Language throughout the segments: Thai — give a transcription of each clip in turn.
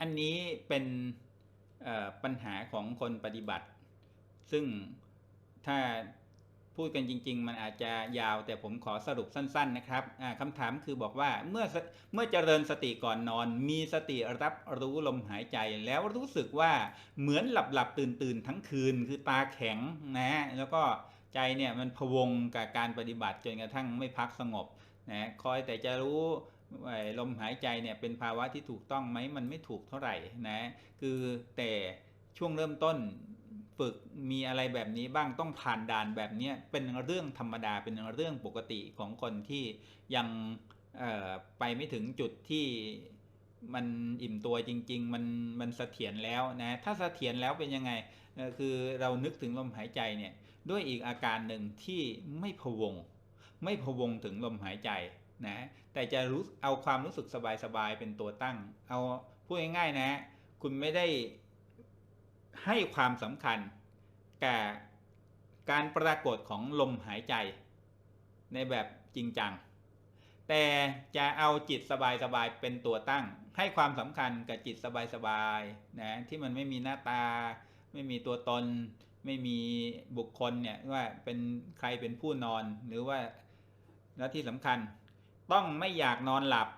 อันนี้เป็นปัญหาของคนปฏิบัติ ซึ่งถ้าพูดกันจริง ๆ มันอาจจะยาวแต่ผมขอสรุปสั้น ๆ นะครับคำถามคือบอกว่าเมื่อเมื่อเจริญสติก่อนนอน มีสติรับรู้ลมหายใจแล้วรู้สึกว่าเหมือนหลับหลับตื่นตื่น ๆ ทั้งคืนคือตาแข็งนะแล้วก็ใจเนี่ยมันพวงกับการปฏิบัติจนกระทั่งไม่พักสงบนะคอยแต่จะรู้ ลมหายใจเนี่ยเป็นภาวะที่ถูกต้องไหมมันไม่ถูกเท่าไหร่นะคือแต่ช่วงเริ่มต้นฝึกมีอะไรแบบนี้บ้างต้องผ่านด่านแบบนี้เป็นเรื่องธรรมดาเป็นเรื่องปกติของคนที่ยังไปไม่ถึงจุดที่มันอิ่มตัวจริง ๆ มันมันเสถียรแล้วนะถ้าเสถียรแล้วเป็นยังไงคือเรานึกถึงลมหายใจเนี่ยด้วยอีกอาการหนึ่งที่ไม่พวง ไม่พวงถึงลมหายใจ นะแต่จะรู้เอาความรู้สึกสบายๆเป็นตัวตั้ง เอาพูดง่ายๆนะ คุณไม่ได้ให้ความสำคัญแก่การปรากฏของลมหายใจ ในแบบจริงจัง แต่จะเอาจิตสบายๆเป็นตัวตั้ง ให้ความสำคัญกับจิตสบายๆนะที่มันไม่มีหน้าตา ไม่มีตัวตน ไม่มีบุคคลเนี่ยว่าเป็นใครเป็นผู้นอนหรือว่าและที่สำคัญ ต้องไม่อยากนอนหลับ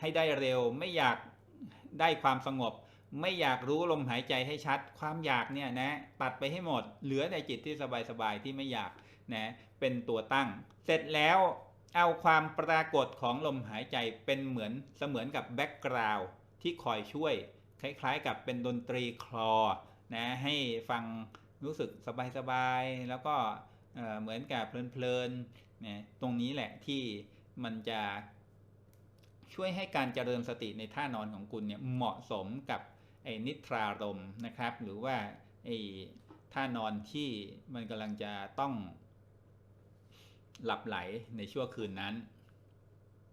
ให้ได้เร็ว ไม่อยากได้ความสงบ ไม่อยากรู้ลมหายใจให้ชัด ความอยากเนี่ยนะตัดไปให้หมด เหลือแต่จิตที่สบายๆที่ไม่อยากนะเป็นตัวตั้ง เสร็จแล้วเอาความปรากฏของลมหายใจเป็นเหมือนเสมือนกับแบ็กกราวด์ที่คอยช่วย คล้ายๆ กับเป็นดนตรีคลอนะให้ฟังรู้สึกสบายๆแล้วก็เอ่อเหมือนกับเพลินๆนะตรงนี้แหละที่ มันจะช่วยให้การเจริญสติในท่านอนของคุณเนี่ยเหมาะสมกับไอ้นิทรารมนะครับ หรือว่าไอ้ท่านอนที่มันกำลังจะต้องหลับไหลในชั่วคืนนั้น